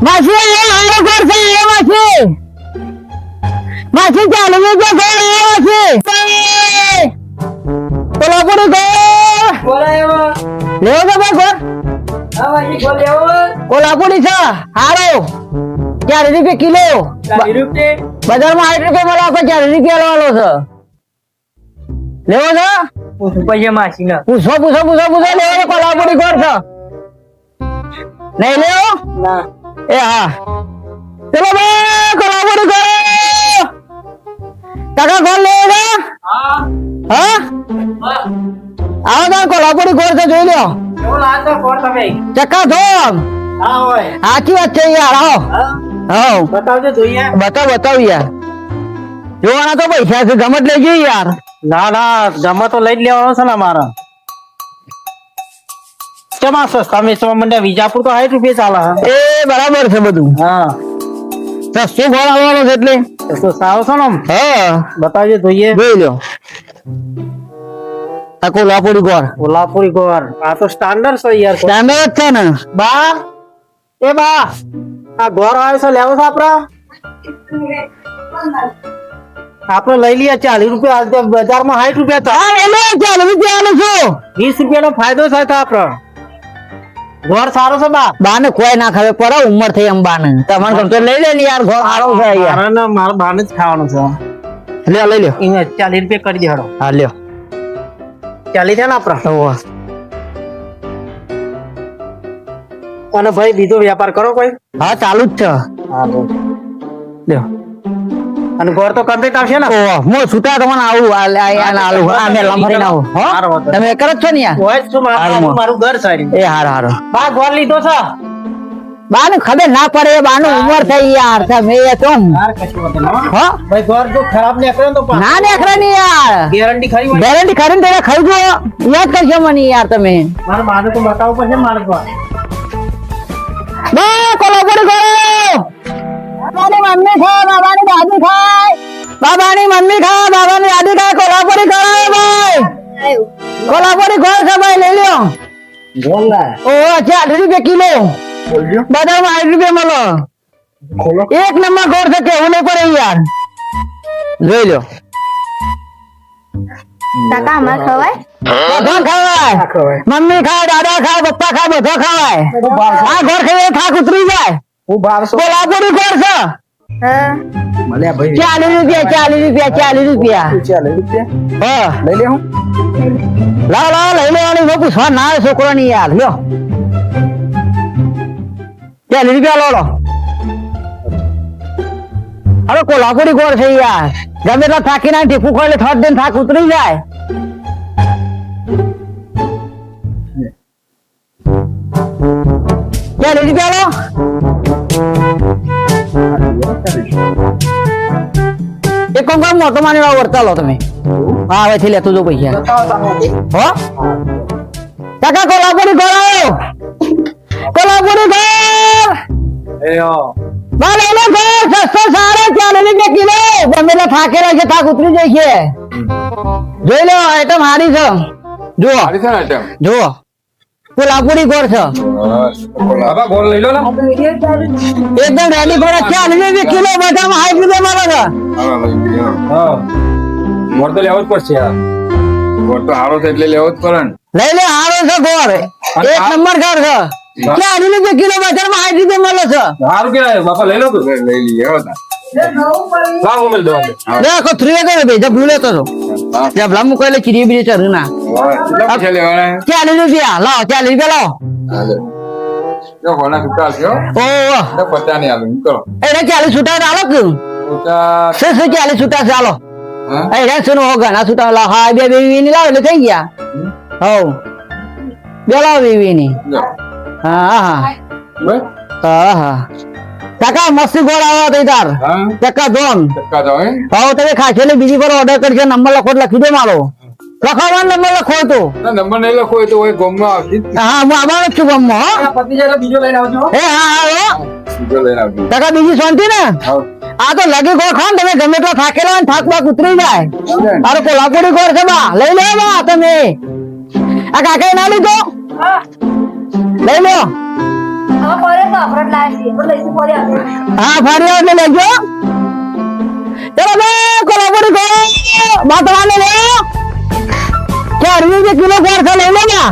માસી એ હારો ગોળ છે એ માસી. માસી એ માસી. કોલ્હાપુરી ગોળ બોલાયો લેવો છે ભાઈ ગોળ હા વાજી બોલ્યો છે હારો રૂપિયા કિલો ચાલી બજારમાં આઠ રૂપિયા મળે આપણે ચાર રૂપિયા લેવાનો છે? લેવો છે? પૂછું પછી માસી ના પૂછો પૂછો પૂછો પૂછો લેવો કોલાપુરી ગોળ છે? નહીં લેવો? ના. એ હા. ચલો ભાઈ કોલ્હાપુરી ગોળ કાકા ગોળ લેવો હા. હા? આવો તો કોલ્હાપુરી ગોળ છે જોઈ લો કોણ ચક્કા ધોમ સાચી વાત છે યાર આવો. હા. બતાવજો બતાવ બતાવ યાર. જોવાના તો પૈસા છે ગમત લેજો યાર. ના ના જમા તો લઈ જ લેવાનો છે ને મારા કેમાં સસ્તા મેચવા માંડ્યા વિજાપુર તો સાઠ રૂપિયા ચાલે એ બરાબર છે બધું હા સસ્તું ફળ આવવાનું છે એટલે તો સારો છે ને આમ? હા બતાવજો જોઈએ જોઈ લો આ કોલ્હાપુરી ગોળ કોલ્હાપુરી ગોળ આ તો સ્ટાન્ડર્ડ છે યાર સ્ટાન્ડર્ડ જ છે ને બા એ બા આ ગોળ આવ્યો છે લેવો છે આપડા આપણે લઈ લઈએ ચાલીસ રૂપિયા હાલ તો બજારમાં સાઠ રૂપિયા થાય હા એનો ચાલો રૂપિયા આલું છું વીસ રૂપિયાનો ફાયદો થાય તો આપડે ગોળ સારો છે બા? બાને કોઈ ના ખાવે પડે ઉંમર થઈ અંબા ને તમારે ગમતો લઈ લે ને યાર ઘોર સારો છે યાર મારે ને મારા બાને જ ખાવાનું છે. લ્યો લઈ લ્યો એને ચાલીસ રૂપિયા કરી દેડો હા લ્યો. ચાલી છે ને આપડે ઓ. અને ભાઈ બીજો વ્યાપાર કરો કોઈ? હા ચાલુ જ છે. હા લ્યો. અને ઘર તો કમ્પ્લીટ આવશે ને? ઓહો સુતા તમને આવું આ આલું આ મેં લંફરીને આવું હો? તમે કરો છો ને યાર? હોય છું મારું મારું ઘર સારી. એ હાર હાર. બા ઘર લીધો છે? બાને ખબર ના પડે બાનું ઉંમર થઈ યાર તમે એ તો યાર કશું હો. ભાઈ ઘર જો ખરાબ નીકળે ને તો ના દેખરે ને યાર. ગેરંટી ખરી ગેરંટી ખરી ને ખાઈ જો યાદ કરજો મને યાર તમે. મારે બાને તો બતાવો પછી ને મારે બાબાની મમ્મી ખાય બાબાની દાદી ખાય. બાબાની મમ્મી ખાય બાબાની દાદી ખાય. કોલ્હાપુરી કરાવે ભાઈ. કોલ્હાપુરી ગોળ છે ભાઈ લઈ લ્યો. ઓ અચ્છા આઠ રૂપિયા કિલો. બજારમાં આઠ રૂપિયા મળો. એક નંબર ગોળ છે કેવું નહીં પડે યાર. જોઈ લો કાકા અમાર ખવાય? બધા ખવાય. મમ્મી ખાય દાદા ખાય પપ્પા ખાય બધા ખાવાય. આ ઘર ખાઈ થાક ઉતરી જાય. હું બારસો કોલ્હાપુરી ઘર છે? મળ્યા ભાઈ ચાલીસ રૂપિયા ચાલીસ રૂપિયા ચાલીસ રૂપિયા. ચાલીસ રૂપિયા? હા. લઈ લે હું. લાવ લાવ લઈ લેવાની ના છોકરો ની યાર લ્યો. ચાલીસ રૂપિયા લો લો. અરે કોલ્હાપુરી ગોળ છે યાર. ગમે તો થાકી ના ટીપું ખોલે થોડ દિન થાક ઉતરી જાય. ચાલીસ રૂપિયા લો. એક કામ કરો, મોટો માની વાળો વર્તા લો તમે? હા હવેથી લેતો જો પૈસા. હો? કાકા કોલાપુરી ગોળ આવ્યો કોલ્હાપુરી ગોળ બા લઈ લો સસ્તો સારો ચાલીસ રૂપિયા કિલો. ગમે થાકેલા છે થાક ઉતરી જાય છે. જોઈ લો આઈટમ હારી છે. જુઓ. છે આઈટમ જુઓ. કોલ્હાપુરી ગોળ છે. બાબા ગોળ લઈ લો ને. એકદમ રેડી ગોળ છે અને બે કિલો બધામાં હાઈ રૂપિયા મારો છે. હા, ગોળ તો લેવો જ પડશે યાર. ગોળ તો હારો છે એટલે લેવો જ પડે ને. લઈ લે હારો છે ગોળ એક નંબર ગોળ છે. ચાલીસ રૂપિયા કિલો બજારમાં હાઈ રૂપિયા મળે છે. સારું કેવાય બાપા લઈ લો તો. લઈ લઈ લઈએ દો. તાર. થ્રી મોબાઈલ દો અંદર. હા. देखो Jabla mo ko le kiri bi ta runa. Wa. Ti ale lu bia. Lo, ti ale bia lo. Ale. Yo ko na ku ta yo. Oh. Na ko ta ne alu ko. Eh na ti ale suta da lo ku. Suta. Se se ti ale suta sa lo. Ha? Eh na suno ho ga na suta la ha bia bi ni la le kai ya. Ho. Bia la bi ni. Ha ha. Ba. Ha ha. કાકા મસ્તી ગોળ આવો તો તાર હા? ટકા ચક્કા જાઓ, હે? તમે ખાખેલી બીજી પર ઓર્ડર કરજો નંબર લખો લખી દે મારો. લખાવવાનો નંબર લખો તો. નંબર નહીં લખો તો હોય ગોમમાં આવતી હા હું આવવાનો છું ગામમાં હો. પતિ જાય બીજો લઈને આવજો. એ હા હા બીજો લઈને આવજો. કાકા બીજી શાંતિ ને? આ તો લગી ગોળ ખાન તમે ગમે તો થાકેલા અને થાક બાક ઉતરી જાય. અરે કોલ્હાપુરી ગોળ છે બા. લઈ લો બા તમે. આ કાકા ના લીધો? લઈ લો. હા ફરી આવો એટલે લેજો. ચલો બે કોલ્હાપુરી ગોળ બા તમારે લે. કે અરવી જે કિલો ગોળ છે લઈ લો ને?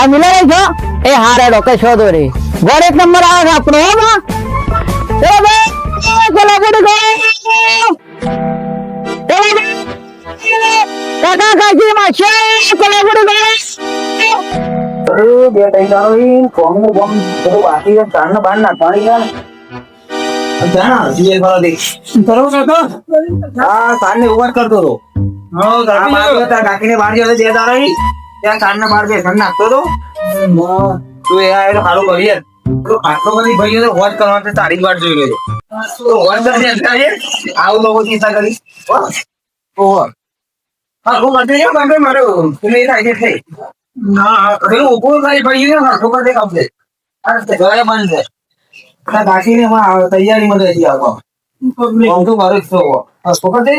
આ મિલે છો એ હારે ડોકે શોધો રે ગોળ એક નંબર આવે છે આપણો હો બા. ચલો બે ચલો બે. કાકા કાકી માશે કોલ્હાપુરી ગોળ બે ટાઈમ દાડો ઈ કોમનું બોમ બધું બાકી છે ચાર બાર નાખવાની છે જાણા હજી એક વાર દેખ બરોબર કાકા આ કાનને ઉવાર કરતો હતો. હા કાકી નાખતો હતો. તું એ કરી યાર આટલો બધી ભાઈઓ તો કરવા તારી જ વાટ જોઈ રહ્યો છે તો કરી આવું લોકો ચિંતા કરી. ઓહો. હા હું યાર મારે. પેલું એ થાય છે ના પેલું ઊભું થાય ભાઈ ને હાથો પર દે કમ્પ્લીટ ઘરે બંધ છે. આ કાકીને માં તૈયારીમાં રહી આવો આમ તો મારે આ છોકરા દે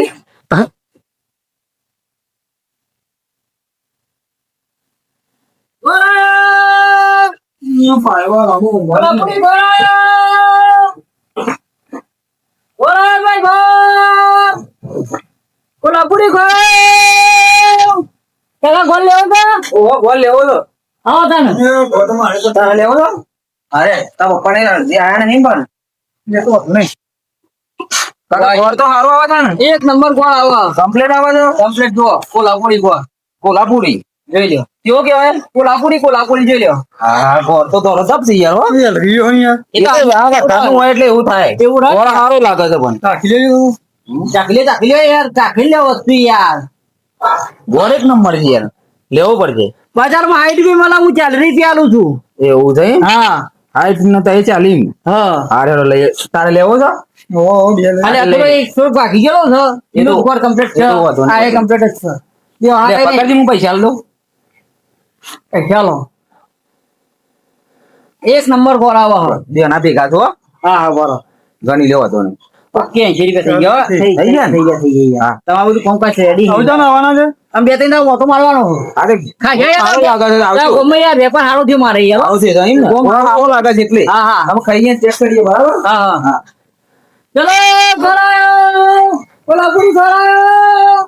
કોલ્હાપુરી ગોળ કાકા ગોળ લેવો તો? ઓહો ગોલ લેવો તો. આવો તને. તારે લેવો તો અરે તારા પપ્પાને અરજી આયા ને નહીં પણ લેતો નહીં. કાકા ઘર તો સારું આવે ને એક નંબર ગોળ આવો. કમ્પ્લીટ આવે છે કમ્પ્લીટ જો કોલ્હાપુરી ગોળ. કોલ્હાપુરી. જોઈ લ્યો. કેવો કેવાય કોલ્હાપુરી કોલ્હાપુરી જોઈ લ્યો. હા ઘર તો ધોરો સબ છે યાર હો. એ તો આ ઘરનું હોય એટલે એવું થાય. એવું? ગોળ સારો લાગે છે પણ. ચાખી ચાખી લે યાર. ચાખી લે વસ્તુ યાર. ગોળ એક નંબર છે યાર. લેવો પડશે. બજારમાં હાઈટ બી મને હું ચાલી રૂપિયા આલું છું. એવું છે હા. હાઈટ ન તો એ ચાલી હા. હારે લઈ તારે લેવો છે? બાકી ગયેલો છે. એનો ઉપર કમ્પ્લીટ છે. આ એ કમ્પ્લીટ જ છે. પકડજી હું પૈસા લઉં ચાલો. એક નંબર ગોળ આવો દેના ભેગા તો હા. હા બરો ગણી લેવો તો નહીં પક્કી રૂપિયા થઈ ગયા થઈ ગયા થઈ ગયા થઈ ગયા હા. તમારું બધું કોમકાજ રેડી આવવાના છે? આમ બે ત્રણ દાડા મારવાનો અરે ખા ગયા લાગે છે આવજો. ગમે યાર વેપાર સારો થયો મારે યાર આવશે તો એમ ને. લાગે છે એટલે. હા હા. અમે ખાઈને ટેસ્ટ કરીએ બરાબર? હા હા. હા. ચલો ખરાયો કોલ્હાપુરી ખરાયો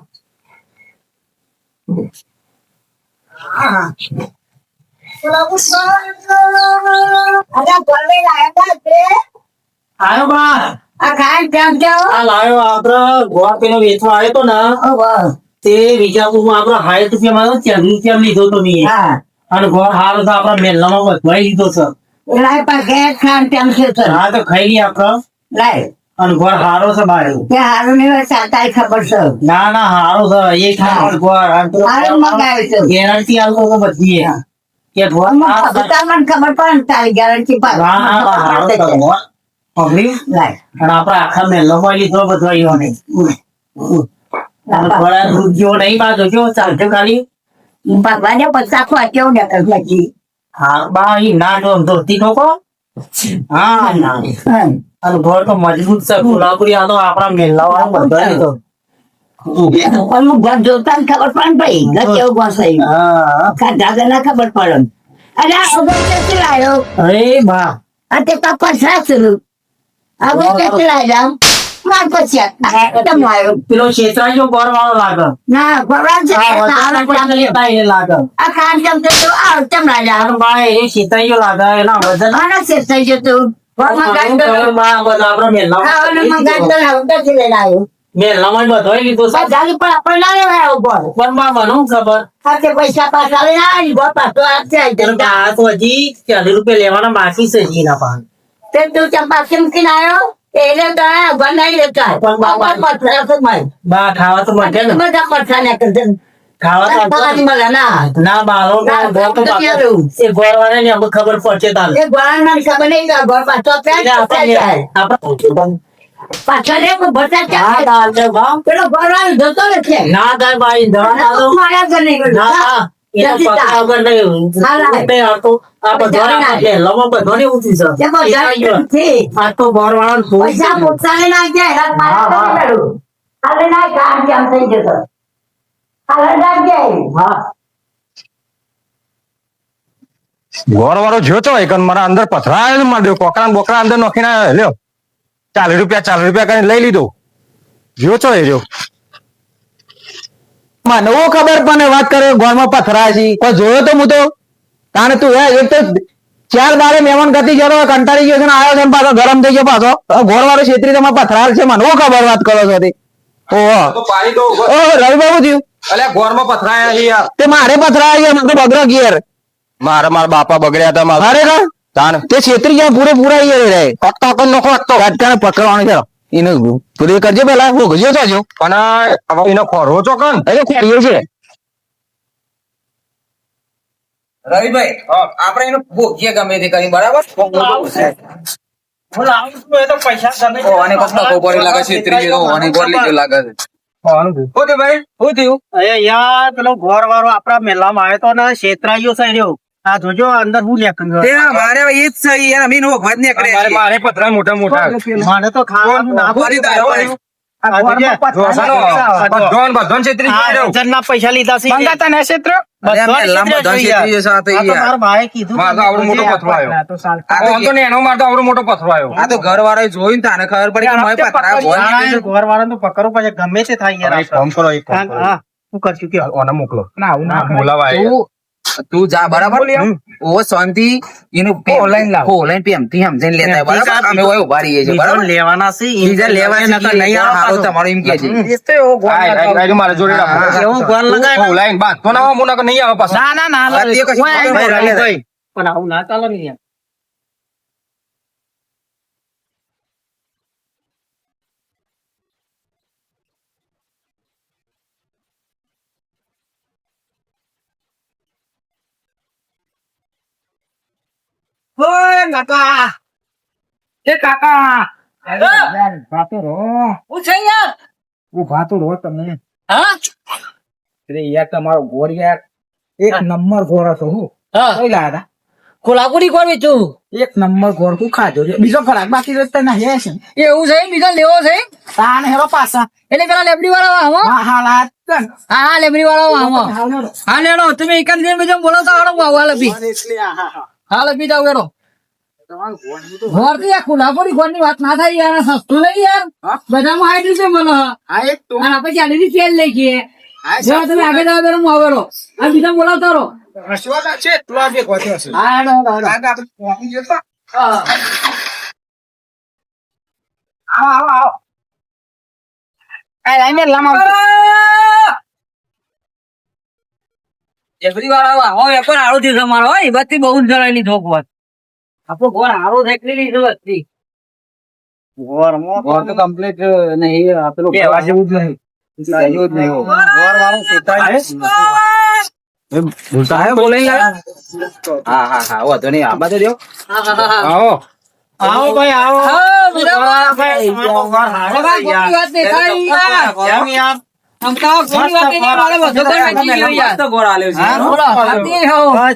અરે ગોળે લાયા તે આયો બા. આ ખાય કેમ કે આ લાયો આપડે ગોળ પેલો વેચવા આવ્યો તો ને. તે વિજાપુરમાં આપડે સાઠ રૂપિયા માં ચાર રૂપિયા લીધો તો મેં. હા. અને ગોળ હારો તો આપડા મેલામાં વધવાઈ લીધો છે. લાય પાકે ખાન કેમ છે સર હા તો ખાઈ લઈએ આપડે. લાય. અને ગોળ હારો છે બાયો. તે હારો નહીં હોય સાતાય ખબર છે. ના ના હારો છે. એક ખાન ગોળ. હારો તો છે. ગેરંટી આલતો તો બધી એ. કે હારો ખબર પણ ને તારી ગેરંટી પર. હા ના ના, હારો છે પકડ્યું? લાય. અને આપડે આખા મેલામાં લીધો ને અને ગોળા દૂધ જેવો નહીં બાજુ જો ચાલતો ખાલી. ભગવાને કેવું ડકર લખી હા બા ઈ ના જો ધોતી હા ના. અને ઘર તો મજબૂત છે કોલ્હાપુરી આ તો આપણા મેલા વાળા બધા લીધો પણ ઘર જોતા ને ખબર પડે ને ભાઈ ઘર કેવું ઘર હા. ખાધા ના ખબર પડે. અરે ક્યાંથી લાયો. અરે બા. આ તે તો પચાસ ઉગમ ક્યાંથી લાયો માર પછી એકદમ પેલો શેતરાઈ જો ગોળ વાળો લાગે. ના ભગવાન છે હા આ ખાન લાગે છે તો? આ કેમ લાયા અને એ શેતરાઈ લાગે એના વજન આના ગાડી તો. લેવાના બાકી છે તે તું ચંપા મૂકીને આવ્યો? એને તો બનાવી લેતા પણ બાબા- મરચા તો માય બા ખાવા તો મળે ને? બધા મરચા ને કરજે ખાવા તો ખાવાની મળે ના. ના બાળો ના, ગોળ તો તો એ ગોળ વાળા ને અમને ખબર પડશે તારે એ ગોળાને મને ખબર નહીં કે ગોળ પાછો આપણે આપણે પાછો લે કોઈ ભરતા હા ક્યાં દાદા ભાવ પેલો ગોળ વાળો જતો રહે છે ના થાય ભાઈ દવા ના દો. મારા ઘર નહીં ના, જતો. ઘર વાળો જોયો. તો એક મારા અંદર પથરાય ને મારી કોકરા બોકરા અંદર નોખીને લ્યો. ચાલીસ રૂપિયા ચાલીસ રૂપિયા કરીને લઈ લીધો. જોયો તો એ રહ્યો. મને ઓ ખબર પણ વાત કરે ગોળમાં પથરાય છે. કોઈ જોયો તો હું તો કારણ તું હે એક તો ચાર બારે મહેમાન ગતિ ગયો કંટાળી ગયો છે ને આવ્યો છે પાછો ગરમ થઈ ગયો પાછો. ગોળ વાળો છેતરી તમારે પથરાર છે મને ઓ ખબર વાત કરો છો ઓહો. રવિ બાબુ થયું. અલ્યા ઘરમાં પથરાયા છે યાર તે મારે પથરાય છે મને તો બગડો ગિયર મારા મારા બાપા બગડ્યા હતા મારે. તાણ. તે છેતરી ગયા પૂરે પૂરા ઈ રે. કટકા નખો કટકો પકડવાનું છે. એને પૂરી કરજે પેલા હું ગજો તો જો પણ હવે એનો ખોરો છો કન એ ખોરીએ છે. રવિભાઈ આપણે એનો ભોગીએ ગમે તે કરી બરાબર? હું લાવું છું એ તો પૈસા તમે ઓ, આને કોક નખો લાગે છે ત્રીજે તો આને ગોળ લીધો લાગે છે. શું ભાઈ શું થયું? અરે યાર પેલો ઘોર વાળો આપડા મેલામાં આવ્યો તો ને છેતરાયો છે રહ્યો આ જોજો અંદર હું લેખન તે મારે એ ઈ જ છે યાર અમે વાત ને કરે મારે. મારે પતરા મોટા મોટા. મને તો ખાવાનું ના પડી. રંજનના પૈસા લીધા છે. મંગાતા ને ક્ષેત્ર? અરે આ પહેલામાં ધન છેતરી જશે આ તો આ તો યાર. મારા ભાઈએ કીધું મારો તો આવડો મોટો પથરો આવ્યો. આ તો સાલ- આ તો આમ તો ને એનો મારતો આવડો મોટો પથરો આ ઘર વાળા જોયું ને તાને ખબર પડી છે. ઘર વાળા તો પકડવું પડે. ગમે તે થાય યાર. કરો એક હા, કરો. કરશું કયો? મોકલો. ના આવું બોલાવા આવ્યા. તું તું જા બરાબર? ઓ શાંતિ. એનું ઓનલાઈન લાવ. ઓનલાઈન પેમથી સમજીને લેતા બરાબર? અમે ઓય ઊભા રહીએ છીએ બરાબર? લેવાના છે એમ બીજા લેવાના છે નકર નહીં આવો. તમારું એમ કે છે. આ, આ, આ, લગાય મારા જોડે રાખો. હા, એવું ગોળ લગાય. હું લાઈન તો ના હું નકર નહીં આવો પાછો. ના ના ના ઓય, નહીં. પણ આવું ના ચાલે ને યાર. કાકા? એ કાકા! ભાતો રો હું. છે યાર? હું ભાતો રો તમે. હા? અરે યાર તમારો ગોળ યાર. એક નંબર ગોળ હતો હું. હા. કઈ લાયા કોલાપુરી કોણ વેચું હતા એક નંબર ગોળ હું ખાધો છે. બીજો ખરાક બાકી રહેતા ના હે છે. એવું છે બીજો લેવો છે તાન હેરો પાસા એટલે પેલા લેબડી વાળો આવો હા હા લાયા તન. હા હા લેબડી વાળા આવો હા લેડો તમે એક જ દિન બીજો બોલો તો હાડો આવો લપી હા લપી જાવ એરો ઘરથી આ ઘરની વાત ના થાય યાર સસ્તું નહીં યાર. બધામાં હાઈટ છે મને. અને તેલ લઈ ગઈએ? તમે આગળ જાવ ત્યારે હું આવેલો. આ બીજા બોલાવતો રહો. આવો વેપાર બધી બહુ જ જણાયેલી થોક વાત. આપણો ગોર હારો થઈ લીધો ગોળમાં ગોળ તો complete નહીં આપેલું કહેવા જેવું જ નહીં. જ નહીં. ગોળ વાળું હે બોલે હા હા હા વાંધો નહીં આ બાજુ આવો હા હા હા આવો. આવો ભાઈ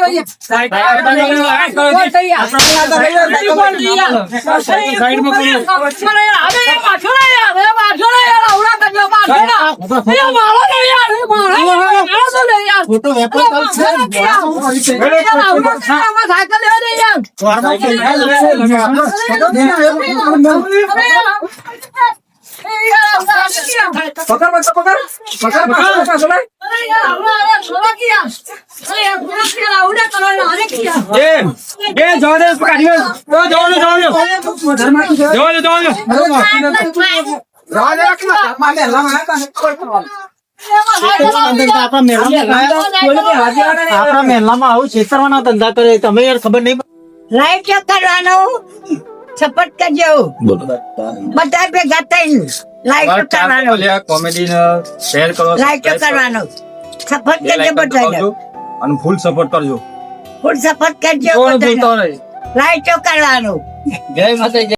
લો યાર. કોણ થઈ યાર? કોણ થઈ યાર? અરે યાર, અરે યાર, પાછો લે યાર, અરે પાછો લે ખોટો વેપાર યાર. પકડ પકડ પકડ પકડ પકડ પાછો લાય. અરે એ એ આપણા મહેલામાં આવું છેતરવાના ધંધા કરે તમે યાર ખબર નહીં લાઈટ ચેક કરવાનું? સપોર્ટ કરજો. બધા ભેગા થઈને લાઈટ કરવાનું? કોમેડી શેર કરો લાઈટ કરવાનું? સપોર્ટ કરજો બધા અને ફૂલ સપોર્ટ કરજો. ફૂલ સપોર્ટ કરજો બધાને. લાઈટ કરવાનું? જય માતાજી.